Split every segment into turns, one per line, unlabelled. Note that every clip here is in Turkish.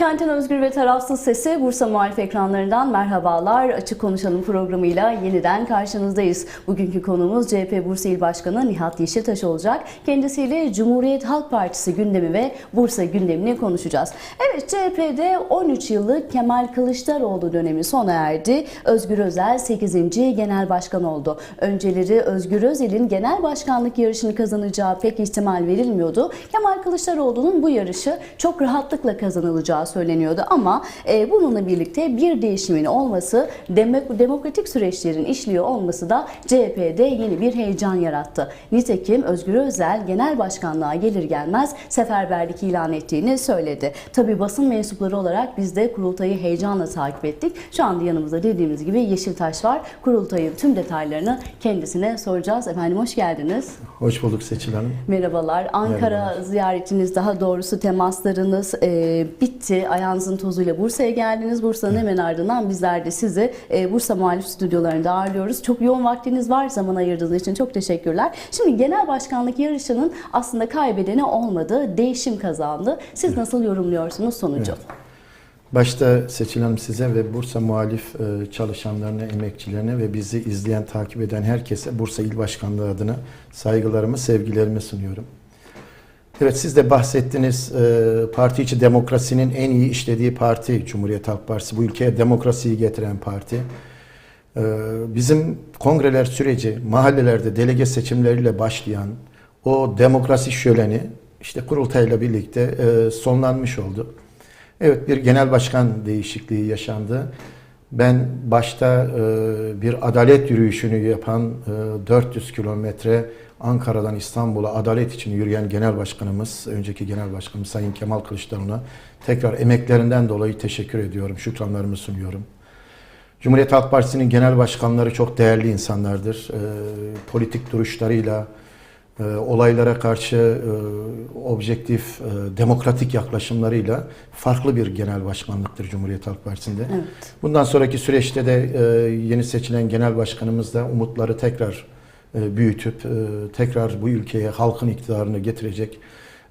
Özgür ve Tarafsız Sesi Bursa Muhalif ekranlarından merhabalar. Açık Konuşalım programıyla yeniden karşınızdayız. Bugünkü konuğumuz CHP Bursa İl Başkanı Nihat Yeşiltaş olacak. Kendisiyle Cumhuriyet Halk Partisi gündemi ve Bursa gündemini konuşacağız. Evet CHP'de 13 yıllık Kemal Kılıçdaroğlu dönemi sona erdi. Özgür Özel 8. Genel Başkan oldu. Önceleri Özgür Özel'in genel başkanlık yarışını kazanacağı pek ihtimal verilmiyordu. Kemal Kılıçdaroğlu'nun bu yarışı çok rahatlıkla kazanılacağı söyleniyordu ama e, bununla birlikte bir değişimin olması, demo- demokratik süreçlerin işliyor olması da CHP'de yeni bir heyecan yarattı. Nitekim Özgür Özel genel başkanlığa gelir gelmez seferberlik ilan ettiğini söyledi. Tabi basın mensupları olarak biz de kurultayı heyecanla takip ettik. Şu anda yanımızda dediğimiz gibi Yeşiltaş var. Kurultayın tüm detaylarını kendisine soracağız. Efendim hoş geldiniz.
Hoş bulduk Seçil Hanım.
Merhabalar. Ankara
Merhabalar.
ziyaretiniz, daha doğrusu temaslarınız e, bitti. Ayağınızın tozuyla Bursa'ya geldiniz. Bursa'nın hemen ardından bizler de sizi e, Bursa Muhalif Stüdyolarında ağırlıyoruz. Çok yoğun vaktiniz var. Zaman ayırdığınız için çok teşekkürler. Şimdi genel başkanlık yarışının aslında kaybedeni olmadı. Değişim kazandı. Siz nasıl yorumluyorsunuz sonucu?
Başta Seçil Hanım size ve Bursa muhalif e, çalışanlarına, emekçilerine ve bizi izleyen, takip eden herkese Bursa İl Başkanlığı adına saygılarımı, sevgilerimi sunuyorum. Evet siz de bahsettiniz e, parti içi demokrasinin en iyi işlediği parti Cumhuriyet Halk Partisi. Bu ülkeye demokrasiyi getiren parti. E, Bizim kongreler süreci mahallelerde delege seçimleriyle başlayan o demokrasi şöleni işte kurultayla birlikte e, sonlanmış oldu. Evet bir genel başkan değişikliği yaşandı. Ben başta e, bir adalet yürüyüşünü yapan e, 400 kilometre Ankara'dan İstanbul'a adalet için yürüyen genel başkanımız, önceki genel başkanımız Sayın Kemal Kılıçdaroğlu'na tekrar emeklerinden dolayı teşekkür ediyorum, şükranlarımı sunuyorum. Cumhuriyet Halk Partisi'nin genel başkanları çok değerli insanlardır. E, politik duruşlarıyla, e, olaylara karşı e, objektif, e, demokratik yaklaşımlarıyla farklı bir genel başkanlıktır Cumhuriyet Halk Partisi'nde.
Evet.
Bundan sonraki süreçte de e, yeni seçilen genel başkanımız da umutları tekrar büyütüp e, tekrar bu ülkeye halkın iktidarını getirecek.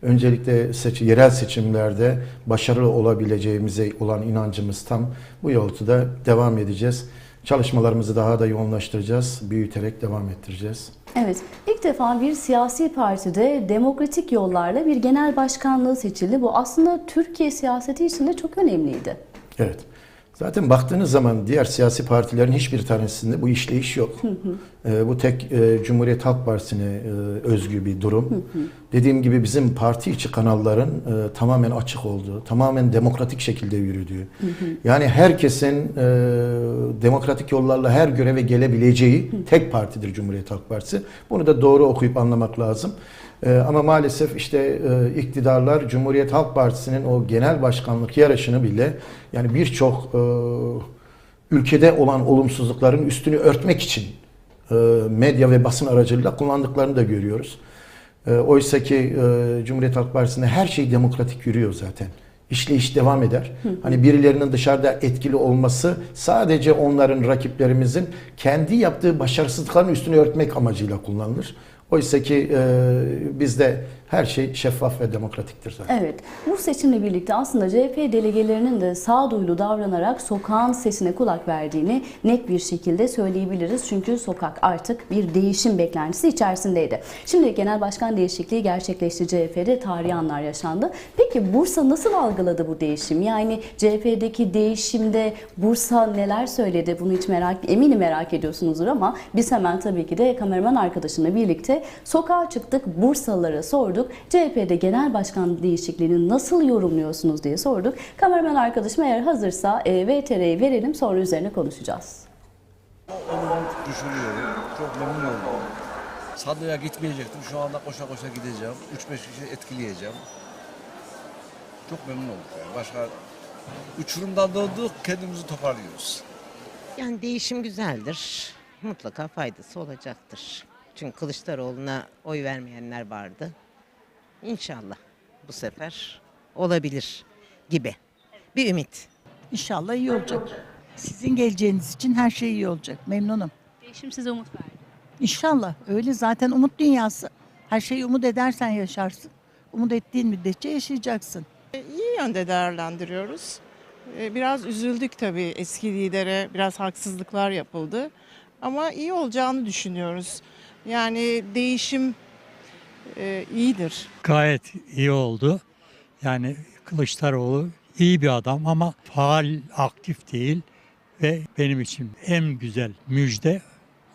Öncelikle seç yerel seçimlerde başarılı olabileceğimize olan inancımız tam. Bu yolda devam edeceğiz. Çalışmalarımızı daha da yoğunlaştıracağız, büyüterek devam ettireceğiz.
Evet, ilk defa bir siyasi partide demokratik yollarla bir genel başkanlığı seçildi. Bu aslında Türkiye siyaseti için de çok önemliydi.
Evet. Zaten baktığınız zaman diğer siyasi partilerin hiçbir tanesinde bu işleyiş yok. Ee, bu tek e, Cumhuriyet Halk Partisi'ne e, özgü bir durum. Dediğim gibi bizim parti içi kanalların e, tamamen açık olduğu, tamamen demokratik şekilde yürüdüğü. Yani herkesin e, demokratik yollarla her göreve gelebileceği tek partidir Cumhuriyet Halk Partisi. Bunu da doğru okuyup anlamak lazım. Ee, ama maalesef işte e, iktidarlar Cumhuriyet Halk Partisi'nin o genel başkanlık yarışını bile yani birçok e, ülkede olan olumsuzlukların üstünü örtmek için e, medya ve basın aracılığıyla kullandıklarını da görüyoruz. E, Oysa ki e, Cumhuriyet Halk Partisi'nde her şey demokratik yürüyor zaten. İşleyiş devam eder. Hani birilerinin dışarıda etkili olması sadece onların rakiplerimizin kendi yaptığı başarısızlıkların üstünü örtmek amacıyla kullanılır. Oysa ki e, bizde her şey şeffaf ve demokratiktir zaten.
Evet, bu seçimle birlikte aslında CHP delegelerinin de sağduyulu davranarak sokağın sesine kulak verdiğini net bir şekilde söyleyebiliriz. Çünkü sokak artık bir değişim beklentisi içerisindeydi. Şimdi genel başkan değişikliği gerçekleşti CHP'de tarihi anlar yaşandı. Peki Bursa nasıl algıladı bu değişim? Yani CHP'deki değişimde Bursa neler söyledi? Bunu hiç merak, eminim merak ediyorsunuzdur ama biz hemen tabii ki de kameraman arkadaşımla birlikte sokağa çıktık, Bursalılara sorduk. CHP'de genel başkan değişikliğini nasıl yorumluyorsunuz diye sorduk. Kameraman arkadaşım eğer hazırsa e, VTR'yi verelim sonra üzerine konuşacağız.
Onu düşünüyorum. Çok memnun oldum. Sandığa gitmeyecektim. Şu anda koşa koşa gideceğim. 3-5 kişi etkileyeceğim. Çok memnun olduk. Yani. Başka uçurumdan döndük, kendimizi toparlıyoruz.
Yani değişim güzeldir. Mutlaka faydası olacaktır. Çünkü Kılıçdaroğlu'na oy vermeyenler vardı. İnşallah bu sefer olabilir gibi. Bir ümit.
İnşallah iyi olacak. Sizin geleceğiniz için her şey iyi olacak. Memnunum.
Değişim size umut verdi.
İnşallah. Öyle zaten umut dünyası. Her şeyi umut edersen yaşarsın. Umut ettiğin müddetçe yaşayacaksın.
İyi yönde değerlendiriyoruz. E, Biraz üzüldük tabii eski lidere biraz haksızlıklar yapıldı. Ama iyi olacağını düşünüyoruz. Yani değişim e, iyidir.
gayet iyi oldu. Yani Kılıçdaroğlu iyi bir adam ama faal, aktif değil ve benim için en güzel müjde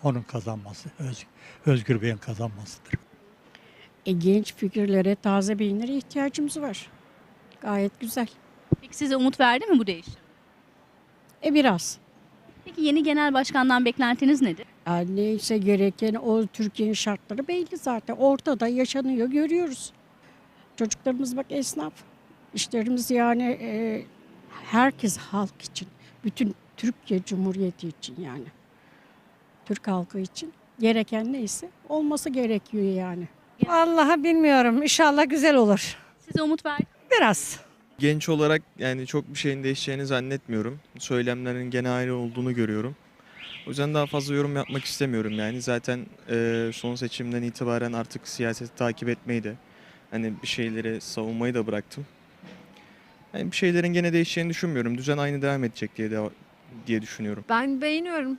onun kazanması, Öz- Özgür Bey'in kazanmasıdır.
E, genç fikirlere, taze beyinlere ihtiyacımız var. Gayet güzel.
Peki size umut verdi mi bu değişim?
E biraz.
Peki yeni genel başkandan beklentiniz nedir?
E, neyse gereken o Türkiye'nin şartları belli zaten. Ortada yaşanıyor, görüyoruz. Çocuklarımız bak esnaf. İşlerimiz yani e, herkes halk için. Bütün Türkiye Cumhuriyeti için yani. Türk halkı için. Gereken neyse olması gerekiyor yani.
Vallahi bilmiyorum. İnşallah güzel olur.
Size umut verdi.
Biraz.
Genç olarak yani çok bir şeyin değişeceğini zannetmiyorum. Söylemlerin gene aynı olduğunu görüyorum. O yüzden daha fazla yorum yapmak istemiyorum yani. Zaten e, son seçimden itibaren artık siyaseti takip etmeyi de hani bir şeyleri savunmayı da bıraktım. Yani bir şeylerin gene değişeceğini düşünmüyorum. Düzen aynı devam edecek diye de, diye düşünüyorum.
Ben beğeniyorum.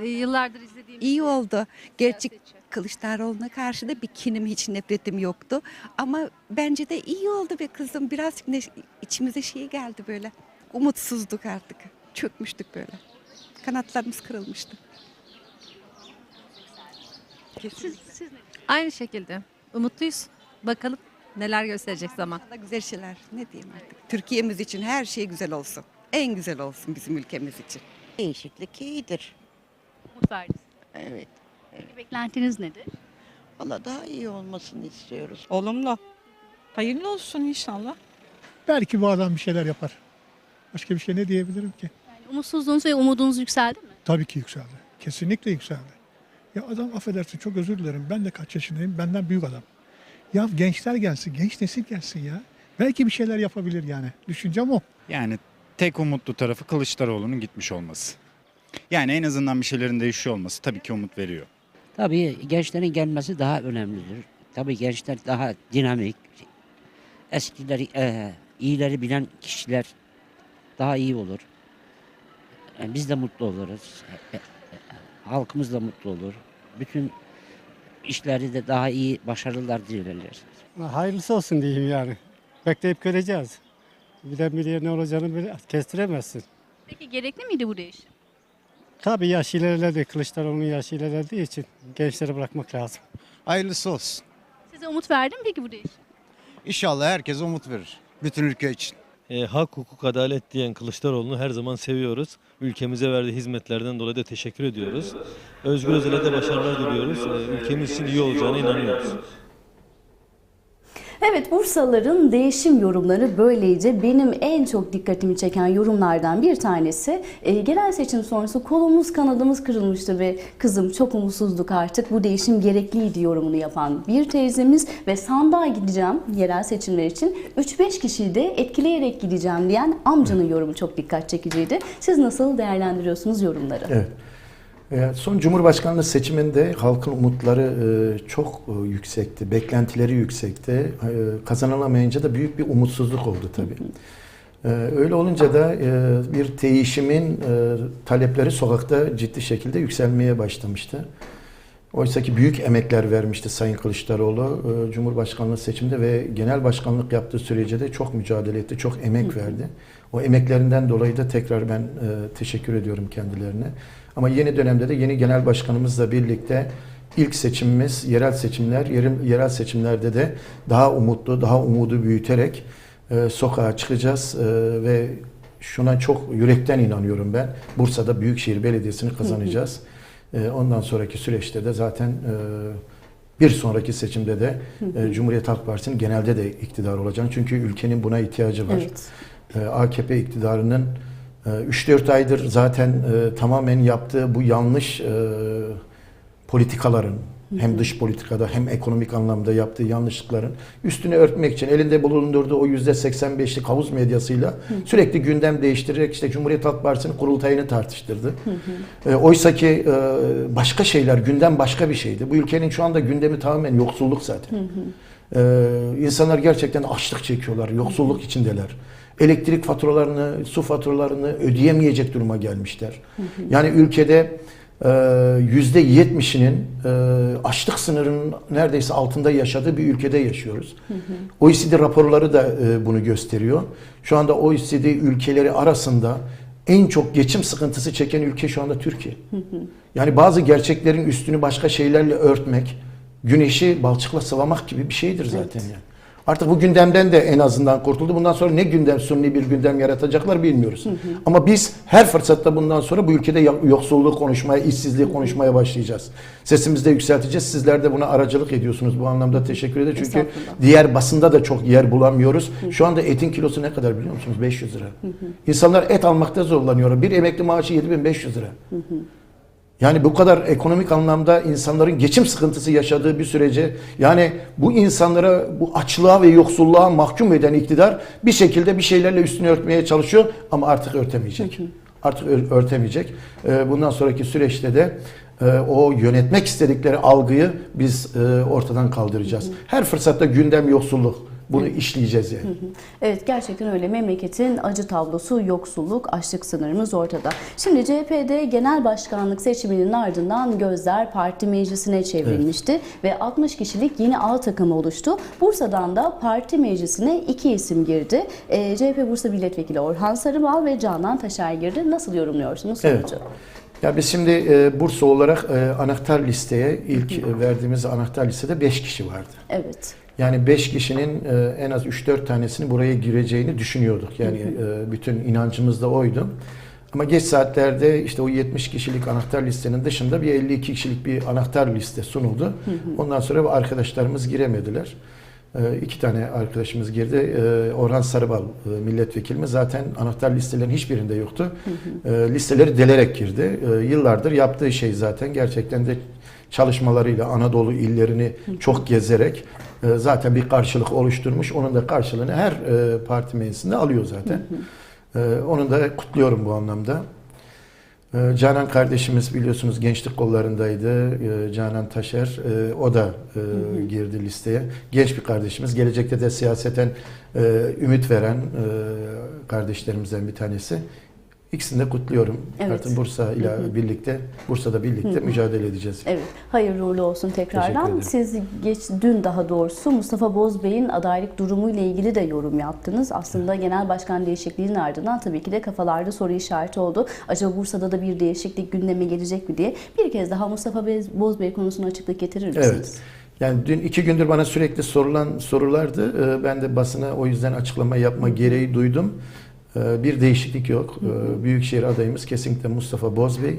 Ee, Yıllardır izlediğim
İyi oldu. Gerçi. Kılıçdaroğlu'na karşı da bir kinim hiç nefretim yoktu. Ama bence de iyi oldu be kızım. Birazcık ne, içimize şey geldi böyle. Umutsuzduk artık. Çökmüştük böyle. Kanatlarımız kırılmıştı.
Siz, siz ne
Aynı şekilde. Umutluyuz. Bakalım neler gösterecek zaman.
Güzel şeyler. Ne diyeyim artık. Türkiye'miz için her şey güzel olsun. En güzel olsun bizim ülkemiz için.
Değişiklik iyidir.
umut verdi?
Evet.
Peki beklentiniz nedir?
Valla daha iyi olmasını istiyoruz.
Olumlu. Hayırlı olsun inşallah.
Belki bu adam bir şeyler yapar. Başka bir şey ne diyebilirim ki?
Umutsuzluğunuz ve umudunuz yükseldi mi?
Tabii ki yükseldi. Kesinlikle yükseldi. Ya adam affedersin çok özür dilerim. Ben de kaç yaşındayım. Benden büyük adam. Ya gençler gelsin. Genç nesil gelsin ya. Belki bir şeyler yapabilir yani. Düşüncem o.
Yani tek umutlu tarafı Kılıçdaroğlu'nun gitmiş olması. Yani en azından bir şeylerin değişiyor olması tabii ki umut veriyor.
Tabii gençlerin gelmesi daha önemlidir. Tabii gençler daha dinamik. Eskileri, e, iyileri bilen kişiler daha iyi olur. E, biz de mutlu oluruz. E, e, halkımız da mutlu olur. Bütün işleri de daha iyi başarılar dilerler.
Hayırlısı olsun diyeyim yani. Bekleyip göreceğiz. Bilen biliyor ne olacağını bile kestiremezsin.
Peki gerekli miydi bu değişim?
Tabii yaş ilerledi. Kılıçdaroğlu'nun yaşı ilerlediği için gençleri bırakmak lazım.
Hayırlısı olsun.
Size umut verdi mi peki bu değişim?
İnşallah herkese umut verir. Bütün ülke için.
E, hak, hukuk, adalet diyen Kılıçdaroğlu'nu her zaman seviyoruz. Ülkemize verdiği hizmetlerden dolayı da teşekkür ediyoruz. Özgür Özel'e de başarılar diliyoruz. E, ülkemiz için iyi olacağına inanıyoruz.
Evet Bursalıların değişim yorumları böyleyce benim en çok dikkatimi çeken yorumlardan bir tanesi e, genel seçim sonrası kolumuz kanadımız kırılmıştı ve kızım çok umutsuzduk artık bu değişim gerekliydi yorumunu yapan bir teyzemiz ve sandığa gideceğim yerel seçimler için 3-5 kişiyi de etkileyerek gideceğim diyen amcanın yorumu çok dikkat çekiciydi. Siz nasıl değerlendiriyorsunuz yorumları?
Evet. E, Son Cumhurbaşkanlığı seçiminde halkın umutları e, çok e, yüksekti, beklentileri yüksekti. E, Kazanılamayınca da büyük bir umutsuzluk oldu tabii. Öyle olunca da bir değişimin talepleri sokakta ciddi şekilde yükselmeye başlamıştı. Oysa ki büyük emekler vermişti Sayın Kılıçdaroğlu Cumhurbaşkanlığı seçiminde ve genel başkanlık yaptığı sürece de çok mücadele etti, çok emek verdi. O emeklerinden dolayı da tekrar ben teşekkür ediyorum kendilerine. Ama yeni dönemde de yeni genel başkanımızla birlikte ilk seçimimiz yerel seçimler, yerel, yerel seçimlerde de daha umutlu, daha umudu büyüterek e, sokağa çıkacağız e, ve şuna çok yürekten inanıyorum ben. Bursa'da Büyükşehir Belediyesi'ni kazanacağız. E, ondan sonraki süreçte de zaten e, bir sonraki seçimde de e, Cumhuriyet Halk Partisi'nin genelde de iktidar olacağını çünkü ülkenin buna ihtiyacı var.
Evet.
E, AKP iktidarının 3-4 aydır zaten e, tamamen yaptığı bu yanlış e, politikaların hem dış politikada hem ekonomik anlamda yaptığı yanlışlıkların üstünü örtmek için elinde bulundurduğu o %85'lik havuz medyasıyla sürekli gündem değiştirerek işte Cumhuriyet Halk Partisi'nin kurultayını tartıştırdı. E, oysa ki e, başka şeyler, gündem başka bir şeydi. Bu ülkenin şu anda gündemi tamamen yoksulluk zaten. E, insanlar gerçekten açlık çekiyorlar, yoksulluk içindeler. Elektrik faturalarını, su faturalarını ödeyemeyecek duruma gelmişler. Yani ülkede e, yüzde yetmişinin e, açlık sınırının neredeyse altında yaşadığı bir ülkede yaşıyoruz. OECD raporları da e, bunu gösteriyor. Şu anda OECD ülkeleri arasında en çok geçim sıkıntısı çeken ülke şu anda Türkiye. Yani bazı gerçeklerin üstünü başka şeylerle örtmek, güneşi balçıkla sıvamak gibi bir şeydir zaten yani. Artık bu gündemden de en azından kurtuldu. Bundan sonra ne gündem, sunni bir gündem yaratacaklar bilmiyoruz. Ama biz her fırsatta bundan sonra bu ülkede yoksulluğu konuşmaya, işsizliği konuşmaya başlayacağız. Sesimizi de yükselteceğiz. Sizler de buna aracılık ediyorsunuz. Bu anlamda teşekkür ederim. Çünkü diğer basında da çok yer bulamıyoruz. Şu anda etin kilosu ne kadar biliyor musunuz? 500 lira. İnsanlar et almakta zorlanıyor. Bir emekli maaşı 7500 lira. Yani bu kadar ekonomik anlamda insanların geçim sıkıntısı yaşadığı bir sürece yani bu insanlara bu açlığa ve yoksulluğa mahkum eden iktidar bir şekilde bir şeylerle üstünü örtmeye çalışıyor ama artık örtemeyecek. Artık ör- örtemeyecek. Ee, Bundan sonraki süreçte de e, o yönetmek istedikleri algıyı biz e, ortadan kaldıracağız. Her fırsatta gündem yoksulluk. Bunu işleyeceğiz yani.
Evet gerçekten öyle. Memleketin acı tablosu, yoksulluk, açlık sınırımız ortada. Şimdi CHP'de genel başkanlık seçiminin ardından gözler parti meclisine çevrilmişti ve 60 kişilik yeni A takımı oluştu. Bursa'dan da parti meclisine iki isim girdi. Ee, CHP Bursa Milletvekili Orhan Sarıbal ve Canan Taşer girdi. Nasıl yorumluyorsunuz
Evet.
sonucu?
Ya biz şimdi e, Bursa olarak e, anahtar listeye ilk e, verdiğimiz anahtar listede 5 kişi vardı.
Evet.
Yani 5 kişinin e, en az 3-4 tanesini buraya gireceğini düşünüyorduk. Yani e, bütün inancımız da oydu. Ama geç saatlerde işte o 70 kişilik anahtar listenin dışında bir 52 kişilik bir anahtar liste sunuldu. Ondan sonra bu arkadaşlarımız giremediler. E, iki tane arkadaşımız girdi. Orhan Sarıbal milletvekilimiz zaten anahtar listelerin hiçbirinde yoktu. Listeleri delerek girdi. Yıllardır yaptığı şey zaten gerçekten de çalışmalarıyla Anadolu illerini çok gezerek zaten bir karşılık oluşturmuş. Onun da karşılığını her e, parti meclisinde alıyor zaten. E, Onu da kutluyorum bu anlamda. E, Canan kardeşimiz biliyorsunuz gençlik kollarındaydı. E, Canan Taşer e, o da e, girdi listeye. Genç bir kardeşimiz. Gelecekte de siyaseten e, ümit veren e, kardeşlerimizden bir tanesi. İkisini de kutluyorum.
Evet.
Artık Bursa ile birlikte, Bursa'da birlikte mücadele edeceğiz.
Evet, hayırlı uğurlu olsun tekrardan. Siz geç dün daha doğrusu Mustafa Bozbey'in adaylık durumuyla ilgili de yorum yaptınız. Aslında genel başkan değişikliğinin ardından tabii ki de kafalarda soru işareti oldu. Acaba Bursa'da da bir değişiklik gündeme gelecek mi diye. Bir kez daha Mustafa Bozbey konusuna açıklık getirir misiniz?
Evet. Yani dün iki gündür bana sürekli sorulan sorulardı. Ee, Ben de basına o yüzden açıklama yapma gereği duydum. Ee, Bir değişiklik yok. Ee, Büyükşehir adayımız kesinlikle Mustafa Bozbey. Ee,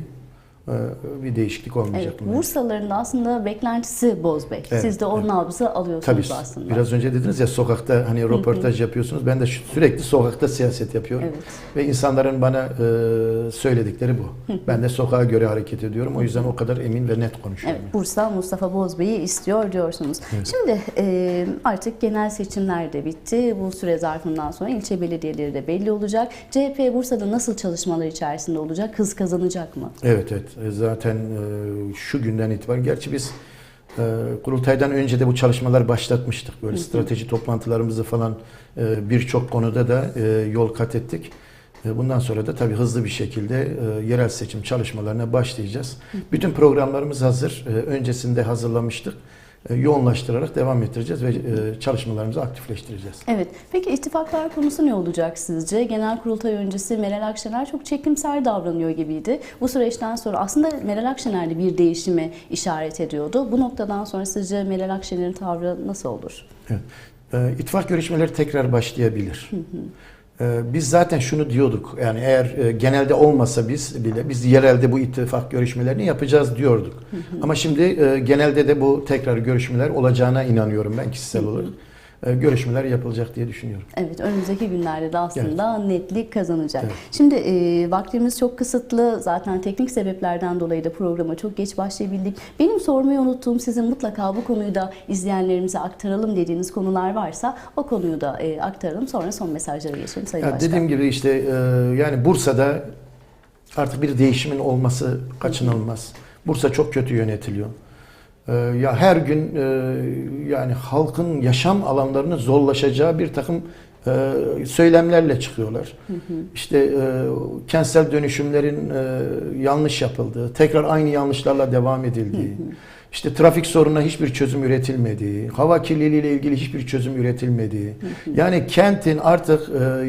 Bir değişiklik olmayacak.
Evet. Bursalıların da aslında beklentisi Bozbey.
Evet,
Siz de onun
evet.
nabzı alıyorsunuz
Tabii
aslında.
biraz önce dediniz ya sokakta hani röportaj yapıyorsunuz. Ben de sürekli sokakta siyaset yapıyorum.
Evet.
Ve insanların bana e, söyledikleri bu. Ben de sokağa göre hareket ediyorum. O yüzden o kadar emin ve net konuşuyorum.
Evet, Bursa Mustafa Bozbey'i istiyor diyorsunuz. Şimdi e, artık genel seçimler de bitti. Bu süre zarfından sonra ilçe belediyeleri de belli olacak. CHP Bursa'da nasıl çalışmalar içerisinde olacak? Hız kazanacak mı?
Evet evet zaten e, şu günden itibaren gerçi biz e, kurultaydan önce de bu çalışmalar başlatmıştık. Böyle strateji toplantılarımızı falan e, birçok konuda da e, yol kat ettik. E, Bundan sonra da tabii hızlı bir şekilde e, yerel seçim çalışmalarına başlayacağız. Bütün programlarımız hazır. E, Öncesinde hazırlamıştık. E, Yoğunlaştırarak devam ettireceğiz ve e, çalışmalarımızı aktifleştireceğiz.
Evet. Peki ittifaklar konusu ne olacak sizce? Genel kurultay öncesi Meral Akşener çok çekimser davranıyor gibiydi. Bu süreçten sonra aslında Meral Akşener de bir değişime işaret ediyordu. Bu noktadan sonra sizce Meral Akşener'in tavrı nasıl olur?
Evet. Ee, İttifak görüşmeleri tekrar başlayabilir. Ee, Biz zaten şunu diyorduk. Yani eğer e, genelde olmasa biz bile biz yerelde bu ittifak görüşmelerini yapacağız diyorduk. Ama şimdi e, genelde de bu tekrar görüşmeler olacağına inanıyorum ben kişisel olarak. Görüşmeler yapılacak diye düşünüyorum.
Evet, önümüzdeki günlerde de aslında netlik kazanacak.
Evet.
Şimdi e, vaktimiz çok kısıtlı. Zaten teknik sebeplerden dolayı da programa çok geç başlayabildik. Benim sormayı unuttuğum sizin mutlaka bu konuyu da izleyenlerimize aktaralım dediğiniz konular varsa o konuyu da e, aktaralım. Sonra son mesajlara geçelim Sayın
Ya
Başkan.
dediğim gibi işte e, yani Bursa'da artık bir değişimin olması kaçınılmaz. Bursa çok kötü yönetiliyor. E, Ya her gün e, yani halkın yaşam alanlarını zorlaşacağı bir takım e, söylemlerle çıkıyorlar. İşte e, kentsel dönüşümlerin yanlış yapıldığı, tekrar aynı yanlışlarla devam edildiği, işte trafik sorununa hiçbir çözüm üretilmediği, hava kirliliği ile ilgili hiçbir çözüm üretilmediği, yani kentin artık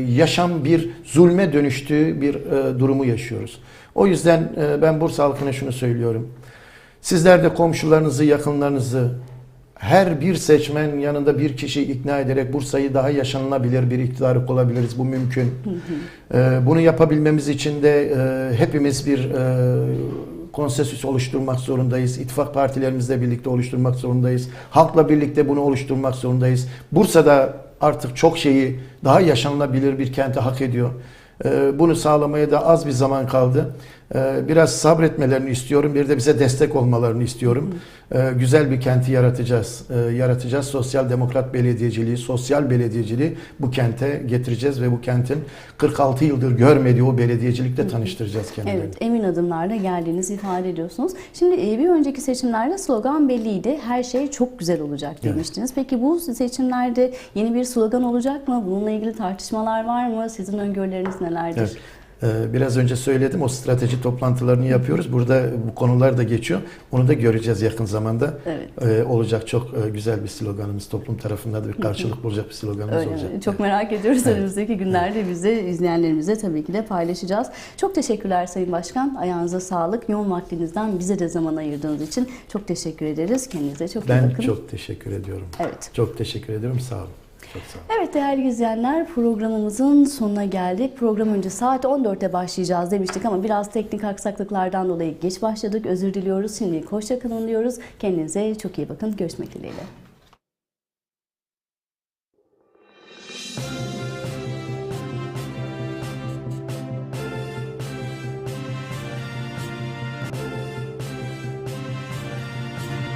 yaşam bir zulme dönüştüğü bir durumu yaşıyoruz. O yüzden ben Bursa halkına şunu söylüyorum. Sizler de komşularınızı, yakınlarınızı her bir seçmen yanında bir kişi ikna ederek Bursa'yı daha yaşanılabilir bir iktidarı olabiliriz. Bu mümkün. Ee, bunu yapabilmemiz için de e, hepimiz bir e, konsensüs oluşturmak zorundayız. İttifak partilerimizle birlikte oluşturmak zorundayız. Halkla birlikte bunu oluşturmak zorundayız. Bursa'da artık çok şeyi daha yaşanılabilir bir kente hak ediyor. Ee, Bunu sağlamaya da az bir zaman kaldı. Ee, Biraz sabretmelerini istiyorum. Bir de bize destek olmalarını istiyorum. Ee, Güzel bir kenti yaratacağız. Ee, Yaratacağız. Sosyal demokrat belediyeciliği, sosyal belediyeciliği bu kente getireceğiz ve bu kentin 46 yıldır görmediği o belediyecilikle tanıştıracağız kendilerini.
Evet, emin adımlarla geldiğinizi ifade ediyorsunuz. Şimdi e, bir önceki seçimlerde slogan belliydi. Her şey çok güzel olacak
Evet.
demiştiniz. Peki bu seçimlerde yeni bir slogan olacak mı? Bununla ilgili tartışmalar var mı? Sizin öngörüleriniz nelerdir?
Evet. Ee, Biraz önce söyledim o strateji toplantılarını yapıyoruz. Burada bu konular da geçiyor. Onu da göreceğiz yakın zamanda.
Evet.
Ee, Olacak çok e, güzel bir sloganımız. Toplum tarafından da bir karşılık bulacak bir sloganımız
Öyle mi?
olacak.
Çok merak ediyoruz.
Evet.
Önümüzdeki günlerde biz de izleyenlerimize tabii ki de paylaşacağız. Çok teşekkürler Sayın Başkan. Ayağınıza sağlık. Yoğun vaktinizden bize de zaman ayırdığınız için çok teşekkür ederiz. Kendinize çok iyi
Ben
bakın.
çok teşekkür ediyorum.
Evet.
Çok teşekkür ediyorum. Sağ olun.
Evet değerli izleyenler programımızın sonuna geldik. Program önce saat 14'te başlayacağız demiştik ama biraz teknik aksaklıklardan dolayı geç başladık. Özür diliyoruz. Şimdi hoşça kalın diyoruz. Kendinize çok iyi bakın. Görüşmek dileğiyle.